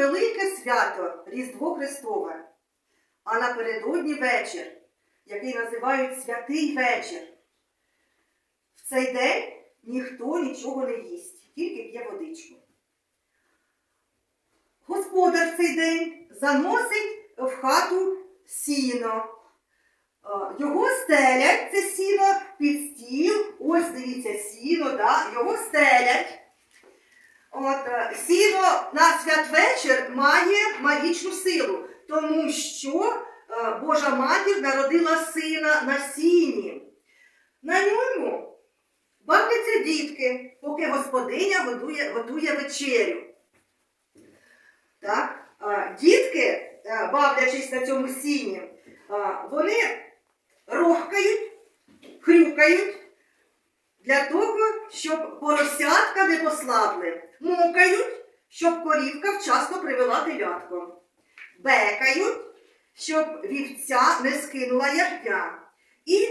велике свято Різдво Христове, а напередодні вечір, який називають святий вечір. В цей день ніхто нічого не їсть, тільки п'є водичку. Господар в цей день заносить в хату сіно. Е, Його стелять, це сіно, під стіл. Ось дивіться, сіно, да? його стелять. От, е, сіно на святвечір має магічну силу, тому що е, Божа матір народила сина на сіні. На ньому бавляться дітки, поки господиня готує, готує вечерю. Так? е, Дітки, бавлячись на цьому сіні, вони рохкають, хрюкають для того, щоб поросятка не послабли. Мукають, щоб корівка вчасно привела телятко. Бекають, щоб вівця не скинула ягня. І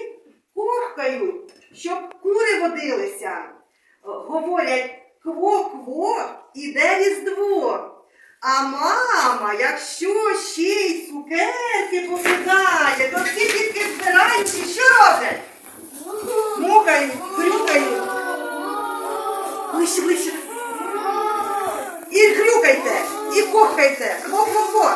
кохкають, щоб кури водилися. Говорять кво-кво, іде різдво. А мама, якщо ще й цукерки покидає, то всі дітки збирають і що роблять? Мукають, хрюкають. Ближче, ближче. І хрюкайте, і кохайте. Ко-ко-ко.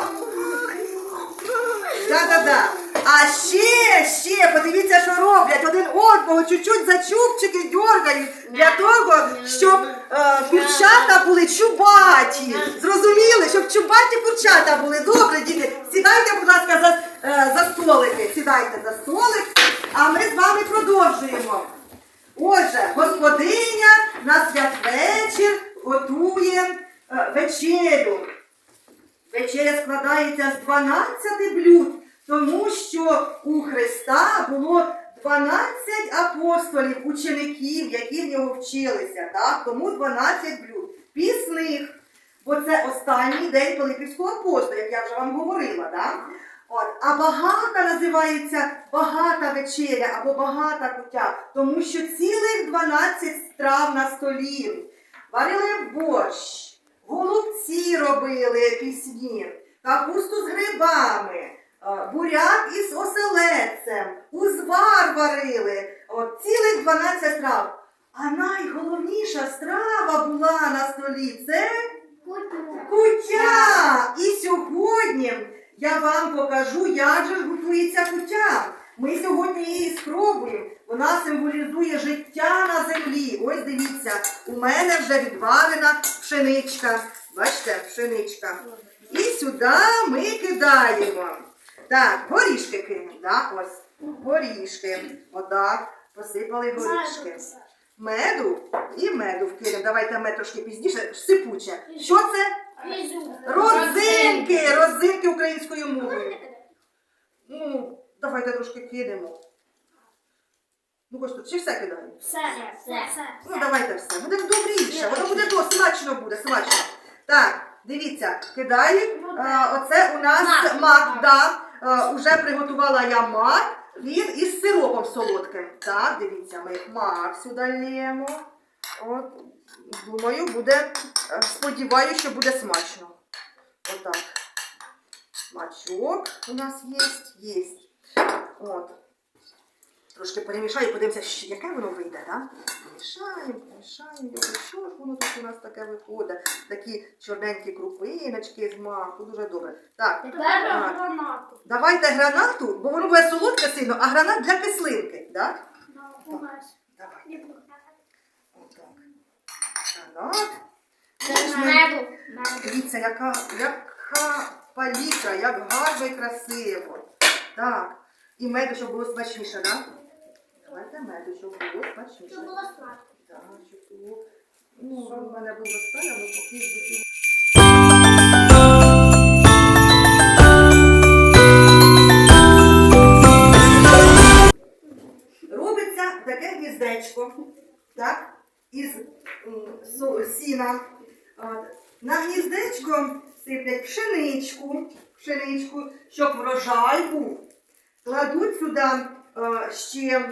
Да-да-да. А ще, ще, подивіться, що роблять. Один одного чуть-чуть за чубчики дергають для того, щоб е, курчата були чубаті. Зрозуміли, щоб чубаті курчата були. Добре, діти. Сідайте, будь ласка, за, е, за столики. Сідайте за столик, а ми з вами продовжуємо. Отже, господиня на святвечір готує е, вечерю. Вечеря складається з 12 блюд, тому що у Христа було 12 апостолів, учеників, які в нього вчилися. Так? Тому 12 блюд. Пісних, бо це останній день Пилипівського апостола, як я вже вам говорила. Так? От. А багата називається багата вечеря або багата куття, тому що цілих 12 страв на столі. Варили борщ, голубці робили пісні, капусту з грибами, е, буряк із оселедцем, узвар варили. От, цілих 12 страв. А найголовніша страва була на столі це куття. І сьогодні я вам покажу, як же готується куття. Ми сьогодні її спробуємо. Вона символізує життя на землі. Ось дивіться, у мене вже відварена пшеничка. Бачите, пшеничка. І сюди ми кидаємо. Так, горішки кинемо. Да? Ось, горішки. Отак. Посипали горішки. Меду і меду вкинемо. Давайте мед трошки пізніше. Сипуче. Що це? Родзинки! Родзинки українською мовою. Ну, давайте трошки кинемо. Ну, тут ще все кидаємо. Все, все, все. Ну, давайте все. Буде добріше. Воно буде до смачно буде, смачно. Так, дивіться, кидаємо. Е, оце у нас Мак. мак, да. Е, уже приготувала я мак. Він із сиропом солодким. Так, дивіться, ми мак сюди лємо. От, думаю, буде, е, сподіваюся, що буде смачно. Отак. Смачок у нас є, є. От. Трошки перемішаю, подивимося, яке воно вийде, так? Мішаємо, мішаємо його. Що ж воно тут у нас таке виходить? Такі чорненькі крупиночки з маку, дуже добре. Так, Тепер гранату. давайте гранату, бо воно буде солодке сильно, а гранат для кислинки, так? Давай, отак. Гранат. Меду. Дивіться, яка, яка палітра, як гарно і красиво. Так. І меду, щоб було смачніше, так? Давайте меду, щоб було смачніше. Щоб було смачно. Так, щоб було. Ну, в мене було достатньо, але поки. Робиться таке гніздечко, так, із сіна. От. На гніздечко сиплять пшеничку, пшеничку, щоб врожай був. Кладуть сюди е, ще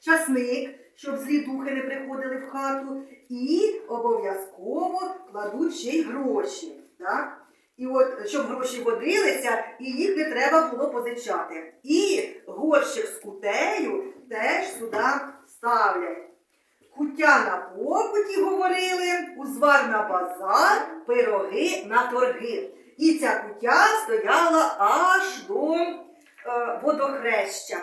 часник, щоб злі духи не приходили в хату, і обов'язково кладуть ще й гроші. Так? І от, щоб гроші водилися, і їх не треба було позичати. І горщик з кутею теж сюди ставлять. Куття на покуті говорили, узвар на базар, пироги на торги. І ця куття стояла аж до е, водохреща.